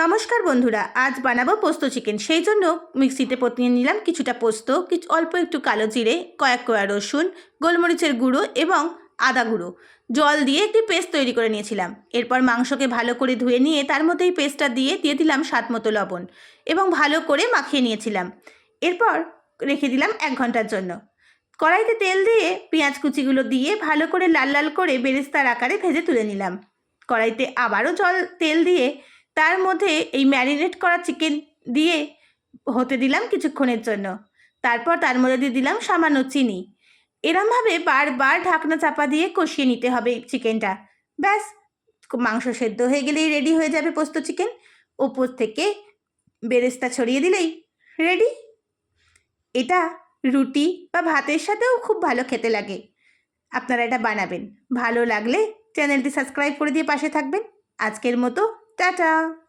নমস্কার বন্ধুরা, আজ বানাবো পোস্ত চিকেন। সেই জন্য মিক্সিতে পতিয়ে নিলাম কিছুটা পোস্ত, কিছু অল্প একটু কালো জিরে, কয়েক কোয়া রসুন, গোলমরিচের গুঁড়ো এবং আদা গুঁড়ো। জল দিয়ে একটি পেস্ট তৈরি করে নিয়েছিলাম। এরপর মাংসকে ভালো করে ধুয়ে নিয়ে তার মধ্যে এই পেস্টটা দিয়ে দিয়ে দিলাম স্বাদ মতো লবণ এবং ভালো করে মাখিয়ে নিয়েছিলাম। এরপর রেখে দিলাম এক ঘণ্টার জন্য। কড়াইতে তেল দিয়ে পেঁয়াজ কুচিগুলো দিয়ে ভালো করে লাল লাল করে বেরেস্তার আকারে ভেজে তুলে নিলাম। কড়াইতে আবারও জল, তেল দিয়ে তার মধ্যে এই ম্যারিনেট করা চিকেন দিয়ে হতে দিলাম কিছুক্ষণের জন্য। তারপর তার মধ্যে দিয়ে দিলাম সামান্য চিনি। এরমভাবে বারবার ঢাকনা চাপা দিয়ে কষিয়ে নিতে হবে চিকেনটা ব্যাস, মাংস সেদ্ধ হয়ে গেলেই রেডি হয়ে যাবে পোস্ত চিকেন ওপর থেকে বেরেস্তা ছড়িয়ে দিলেই রেডি এটা রুটি বা ভাতের সাথেও খুব ভালো খেতে লাগে। আপনারা এটা বানাবেন। ভালো লাগলে চ্যানেলটি সাবস্ক্রাইব করে দিয়ে পাশে থাকবেন। আজকের মতো Ta-ta!